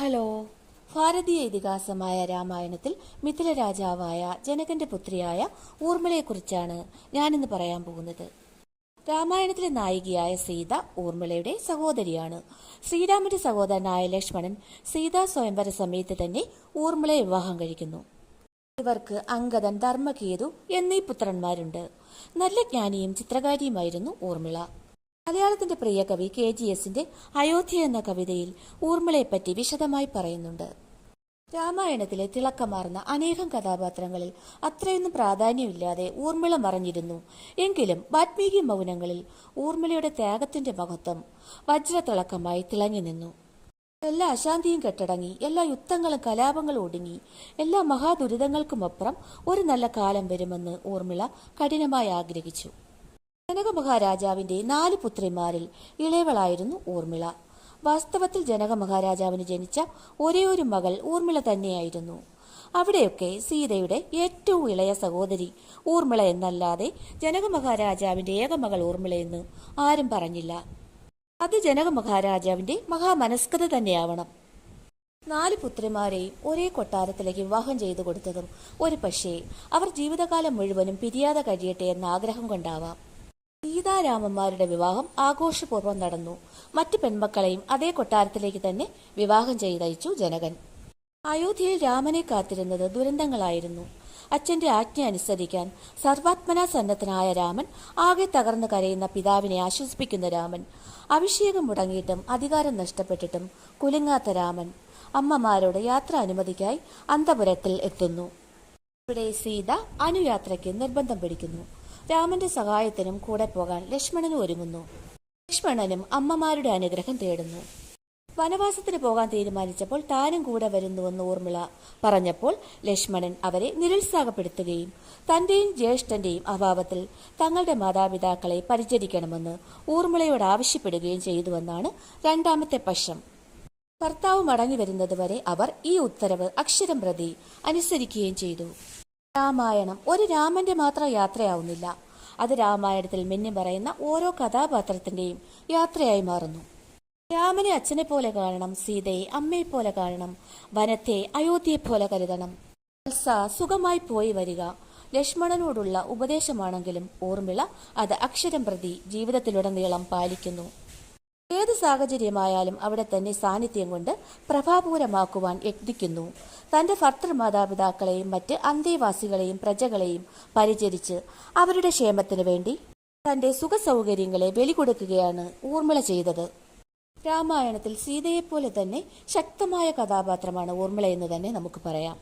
Hello. ഭാരതീയ ഇതിഹാസമായ രാമായണത്തിൽ മിഥില രാജാവായ ജനകന്റെ പുത്രിയായ ഊർമിളയെക്കുറിച്ചാണ് ഞാനിന്ന് പറയാൻ പോകുന്നത്. രാമായണത്തിലെ നായികയായ സീത ഊർമിളയുടെ സഹോദരിയാണ്. ശ്രീരാമന്റെ സഹോദരനായ ലക്ഷ്മണൻ സീതാ സ്വയംവര സമയത്ത് തന്നെ ഊർമിളയെ വിവാഹം കഴിക്കുന്നു. ഇവർക്ക് അങ്കദൻ ധർമ്മകേതു എന്നീ പുത്രന്മാരുണ്ട്. നല്ല ജ്ഞാനിയും ചിത്രകാരിയുമായിരുന്നു ഊർമിള. മലയാളത്തിന്റെ പ്രിയ കവി കെ ജി എസിന്റെ അയോധ്യ എന്ന കവിതയിൽ ഊർമിളയെപ്പറ്റി വിശദമായി പറയുന്നുണ്ട്. രാമായണത്തിലെ തിളക്കമാർന്ന അനേകം കഥാപാത്രങ്ങളിൽ അത്രയൊന്നും പ്രാധാന്യമില്ലാതെ ഊർമിള മറഞ്ഞിരുന്നു. എങ്കിലും വാത്മീകി മൗനങ്ങളിൽ ഊർമിളയുടെ ത്യാഗത്തിന്റെ മഹത്വം വജ്രതിളക്കമായി തിളങ്ങി നിന്നു. എല്ലാ അശാന്തിയും കെട്ടടങ്ങി എല്ലാ യുദ്ധങ്ങളും കലാപങ്ങളും ഒടുങ്ങി എല്ലാ മഹാദുരിതങ്ങൾക്കുമപ്പുറം ഒരു നല്ല കാലം വരുമെന്ന് ഊർമിള കഠിനമായി ആഗ്രഹിച്ചു. മഹാരാജാവിന്റെ നാല് പുത്രിമാരിൽ ഇളയവളായിരുന്നു ഊർമിള. വാസ്തവത്തിൽ ജനക മഹാരാജാവിന് ജനിച്ച ഒരേ ഒരു മകൾ ഊർമിള തന്നെയായിരുന്നു. അവിടെയൊക്കെ സീതയുടെ ഏറ്റവും ഇളയ സഹോദരി ഊർമിള എന്നല്ലാതെ ജനക മഹാരാജാവിന്റെ ഏക മകൾ ഊർമിളയെന്ന് ആരും പറഞ്ഞില്ല. അത് ജനക മഹാരാജാവിന്റെ മഹാമനസ്കത തന്നെയാവണം. നാല് പുത്രിമാരെയും ഒരേ കൊട്ടാരത്തിലേക്ക് വിവാഹം ചെയ്തു കൊടുത്തതും ഒരു പക്ഷേ അവർ ജീവിതകാലം മുഴുവനും പിരിയാതെ കഴിയട്ടെ എന്ന ആഗ്രഹം കൊണ്ടാവാം. സീതാരാമന്മാരുടെ വിവാഹം ആഘോഷപൂർവം നടന്നു. മറ്റു പെൺമക്കളെയും അതേ കൊട്ടാരത്തിലേക്ക് തന്നെ വിവാഹം ചെയ്തയച്ചു ജനകൻ. അയോധ്യയിൽ രാമനെ കാത്തിരുന്നത് ദുരന്തങ്ങളായിരുന്നു. അച്ഛന്റെ ആജ്ഞ അനുസരിക്കാൻ സർവാത്മനാ സന്നദ്ധനായ രാമൻ ആകെ തകർന്നു കരയുന്ന പിതാവിനെ ആശ്വസിപ്പിക്കുന്ന രാമൻ അഭിഷേകം മുടങ്ങിയിട്ടും അധികാരം നഷ്ടപ്പെട്ടിട്ടും കുലുങ്ങാത്ത രാമൻ അമ്മമാരോട് യാത്ര അനുമതിക്കായി അന്തപുരത്തിൽ എത്തുന്നു. ഇവിടെ സീത അനുയാത്രയ്ക്ക് നിർബന്ധം പിടിക്കുന്നു. രാമന്റെ സഹായത്തിനും കൂടെ പോകാൻ ലക്ഷ്മണനും ഒരുങ്ങുന്നു. ലക്ഷ്മണനും അമ്മമാരുടെ അനുഗ്രഹം തേടുന്നു. വനവാസത്തിന് പോകാൻ തീരുമാനിച്ചപ്പോൾ താനും കൂടെ വരുന്നുവെന്ന് ഊർമിള പറഞ്ഞപ്പോൾ ലക്ഷ്മണൻ അവരെ നിരുത്സാഹപ്പെടുത്തുകയും തന്റെയും ജ്യേഷ്ഠന്റെയും അഭാവത്തിൽ തങ്ങളുടെ മാതാപിതാക്കളെ പരിചരിക്കണമെന്ന് ഊർമിളയോട് ആവശ്യപ്പെടുകയും ചെയ്തുവെന്നാണ് രണ്ടാമത്തെ പക്ഷം. ഭർത്താവ് മടങ്ങി വരുന്നതുവരെ അവർ ഈ ഉത്തരവ് അക്ഷരം പ്രതി അനുസരിക്കുകയും ചെയ്തു. രാമായണം. ഒരു രാമന്റെ മാത്രം യാത്രയാവുന്നില്ല. അത് രാമായണത്തിൽ മിന്നി പറയുന്ന ഓരോ കഥാപാത്രത്തിന്റെയും യാത്രയായി മാറുന്നു. രാമനെ അച്ഛനെ പോലെ കാണണം സീതയെ അമ്മയെ പോലെ കാണണം വനത്തെ അയോധ്യയെ പോലെ കരുതണം. വത്സ സുഖമായി പോയി വരിക. ലക്ഷ്മണനോടുള്ള ഉപദേശമാണെങ്കിലും ഊർമിള അത് അക്ഷരം പ്രതി ജീവിതത്തിലുടനീളം പാലിക്കുന്നു. ഏത് സാഹചര്യമായാലും അവിടെ തന്നെ സാന്നിധ്യം കൊണ്ട് പ്രഭാപൂരമാക്കുവാൻ യത്നിക്കുന്നു. തന്റെ ഭർത്തൃമാതാപിതാക്കളെയും മറ്റ് അന്തേവാസികളെയും പ്രജകളെയും പരിചരിച്ച് അവരുടെ ക്ഷേമത്തിനു വേണ്ടി തന്റെ സുഖസൗകര്യങ്ങളെ വെളികൊടുക്കുകയാണ് ഊർമിള ചെയ്തത്. രാമായണത്തിൽ സീതയെപ്പോലെ തന്നെ ശക്തമായ കഥാപാത്രമാണ് ഊർമിള എന്ന് തന്നെ നമുക്ക് പറയാം.